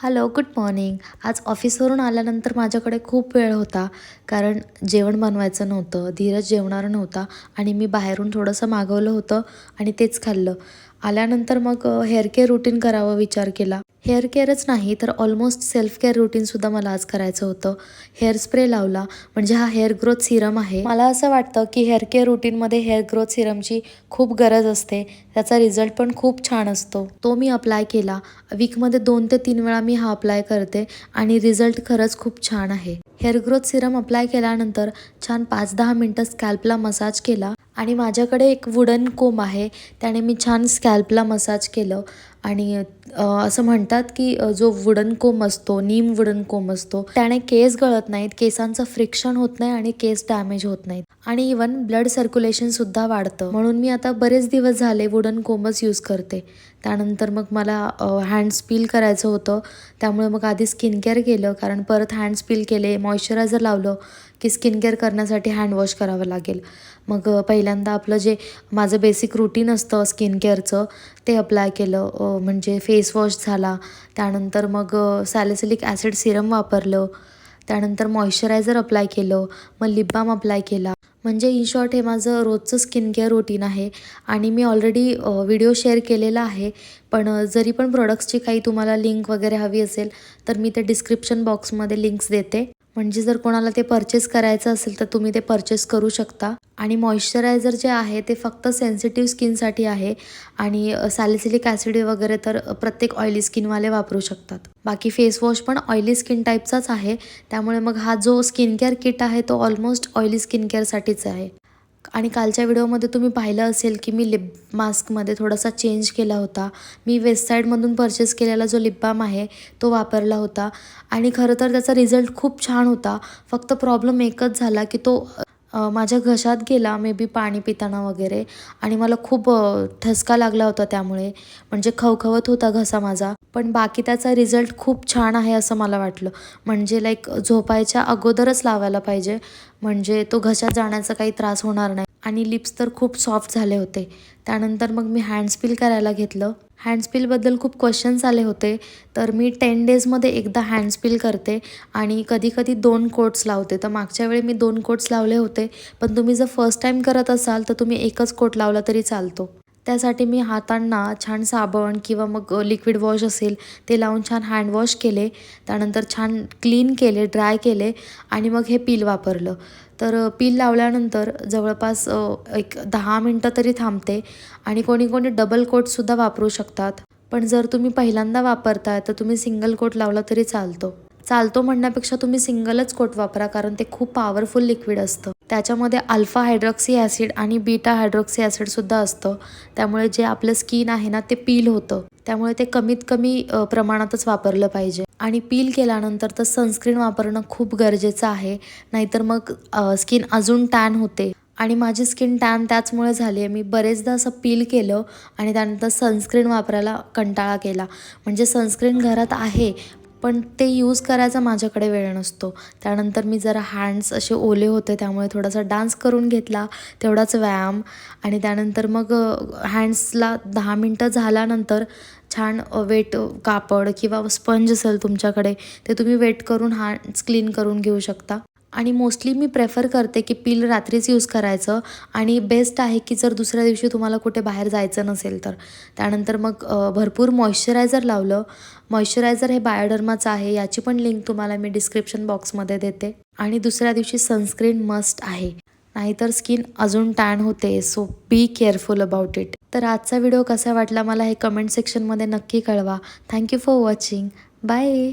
Hello good morning आज ऑफिसवरून आल्यानंतर माझ्याकडे खूप वेळ होता कारण जेवण बनवायचं नव्हतं धीरज जेवणार नव्हता आणि मी बाहेरून थोडंसं मागवलं होतं आणि तेच खाल्लं. आल्यानंतर मग हेअर केअर रुटीन करावं विचार केला. हेअर केअरच नाही तर ऑलमोस्ट सेल्फ केअर रुटीनसुद्धा मला आज करायचं होतं. हेअर स्प्रे लावला. म्हणजे हा हेअर ग्रोथ सिरम आहे. मला असं वाटतं की हेअर केअर रुटीनमध्ये हेअर ग्रोथ सिरमची खूप गरज असते. त्याचा रिझल्ट पण खूप छान असतो. तो मी अप्लाय केला. वीकमध्ये दोन ते तीन वेळा मी हा अप्लाय करते आणि रिझल्ट खरंच खूप छान आहे. हेअर ग्रोथ सिरम अप्लाय केल्यानंतर छान पाच दहा मिनटं स्कॅल्पला मसाज केला. आणि माझ्याकडे एक वुडन कोम आहे त्याने मी छान स्कॅल्पला मसाज केलं. आणि असं म्हणतात की जो वुडन कोम असतो नीम वुडन कोम असतो त्याने केस गळत नाहीत केसांचं फ्रिक्शन होत नाही आणि केस डॅमेज होत नाहीत. आणि इवन ब्लड सर्क्युलेशन सुद्धा वाढतं. म्हणून मी आता बरेच दिवस झाले वुडन कोमच यूज करते. त्यानंतर मग मला हँड स्पील करायचं होतं. त्यामुळे मग आधी स्किन केअर केलं कारण परत हँड स्पील केले मॉइश्चरायझर लावलं की स्किन केअर करण्यासाठी हँड वॉश करावं लागेल. मग पहिल्यांदा आपलं जे माझं बेसिक रुटीन असतं स्किन केअरचं ते अप्लाय केलं. म्हणजे फेस वॉश झाला. त्यानंतर मग सॅलिसिलिक ॲसिड सिरम वापरलं. त्यानंतर मॉइश्चरायझर अप्लाय केलं. मग लिप बाम अप्लाय केला. म्हणजे इन शॉर्ट हे माझं रोजचं स्किन केअर रुटीन आहे. आणि मी ऑलरेडी व्हिडिओ शेअर केलेला आहे. पण जरी पण प्रोडक्ट्सची काही तुम्हाला लिंक वगैरे हवी असेल तर मी ते डिस्क्रिप्शन बॉक्समध्ये लिंक्स देते. म्हणजे जर कोणाला ते परचेस करायचं असेल तर तुम्ही ते परचेस करू शकता. आणि मॉइश्चरायझर जे आहे ते फक्त सेन्सिटिव्ह स्किनसाठी आहे. आणि सॅलिसिलिक ॲसिड वगैरे तर प्रत्येक ऑइली स्किनवाले वापरू शकतात. बाकी फेस वॉश पण ऑइली स्किन टाईपचाच आहे. त्यामुळे मग हा जो स्किन केअर किट आहे तो ऑलमोस्ट ऑइली स्किन केअरसाठीच आहे. आणि कालच्या व्हिडिओमध्ये तुम्ही पाहिलं असेल की मी लिप मास्कमध्ये थोडासा चेंज केला होता. मी वेबसाईटमधून परचेस केलेला जो लिप बाम आहे तो वापरला होता. आणि खरं तर त्याचा रिझल्ट खूप छान होता. फक्त प्रॉब्लेम एकच झाला की तो माझ्या घशात गेला मे बी पाणी पिताना वगैरे. आणि मला खूप ठसका लागला होता त्यामुळे. म्हणजे खवखवत होता घसा माझा. पण बाकी त्याचा रिझल्ट खूप छान आहे असं मला वाटलं. म्हणजे लाईक झोपायच्या अगोदरच लावायला पाहिजे. म्हणजे तो घशात जाण्याचा काही त्रास होणार नाही. आणि लिप्स तर खूप सॉफ्ट झाले होते. त्यानंतर मग मी हँडस्पिल करायला घेतलं. हँडस्पिलबद्दल खूप क्वेश्चन्स आले होते. तर मी टेन डेजमध्ये एकदा हँडस्पिल करते. आणि कधीकधी दोन कोट्स लावते. तर मागच्या वेळी मी दोन कोट्स लावले होते. पण तुम्ही जर फर्स्ट टाईम करत असाल तर तुम्ही एकच कोट लावला तरी चालतो. त्यासाठी मी हातांना छान साबण किंवा मग लिक्विड वॉश असेल ते लावून छान हँडवॉश केले. त्यानंतर छान क्लीन केले ड्राय केले आणि मग हे पील वापरलं. तर पील लावल्यानंतर जवळपास एक दहा मिनटं तरी थांबते आणि कोणी कोणी डबल कोटसुद्धा वापरू शकतात. पण जर तुम्ही पहिल्यांदा वापरताय तर तुम्ही सिंगल कोट लावला तरी चालतो. चालतो म्हणण्यापेक्षा तुम्ही सिंगलच कोट वापरा कारण ते खूप पॉवरफुल लिक्विड असतं. त्याच्यामध्ये अल्फा हायड्रॉक्सी ॲसिड आणि बीटा हायड्रॉक्सी ॲसिडसुद्धा असतं. त्यामुळे जे आपलं स्किन आहे ना ते पील होतं. त्यामुळे ते कमीत कमी प्रमाणातच वापरलं पाहिजे. आणि पील केल्यानंतर तर सनस्क्रीन वापरणं खूप गरजेचं आहे. नाहीतर मग स्किन अजून टॅन होते. आणि माझी स्किन टॅन त्याचमुळे झाली आहे. मी बरेचदा असं पील केलं आणि त्यानंतर सनस्क्रीन वापरायला कंटाळा केला. म्हणजे सनस्क्रीन घरात आहे पण ते यूज करायचा माझ्याकडे वेळ नसतो. त्यानंतर मी जरा हँड्स असे ओले होते त्यामुळे थोडासा डान्स करून घेतला तेवढाच व्यायाम. आणि त्यानंतर मग हँड्सला दहा मिनटं झाल्यानंतर छान वेट कापड किंवा स्पंज असेल तुमच्याकडे ते तुम्ही वेट करून हँड्स क्लीन करून घेऊ शकता. आणि मोस्टली मी प्रेफर करते की पील रात्रीच यूज करायचं. आणि बेस्ट आहे की जर दुसऱ्या दिवशी तुम्हाला कुठे बाहेर जायचं नसेल तर. त्यानंतर मग भरपूर मॉइश्चरायझर लावलं. मॉइश्चरायझर हे बायोडर्माचं आहे. याची पण लिंक तुम्हाला मी डिस्क्रिप्शन बॉक्समध्ये देते. आणि दुसऱ्या दिवशी सनस्क्रीन मस्ट आहे. नाहीतर स्किन अजून टॅन होते. So be careful about it तर आजचा व्हिडिओ कसा वाटला मला हे कमेंट सेक्शनमध्ये नक्की कळवा. Thank you for watching bye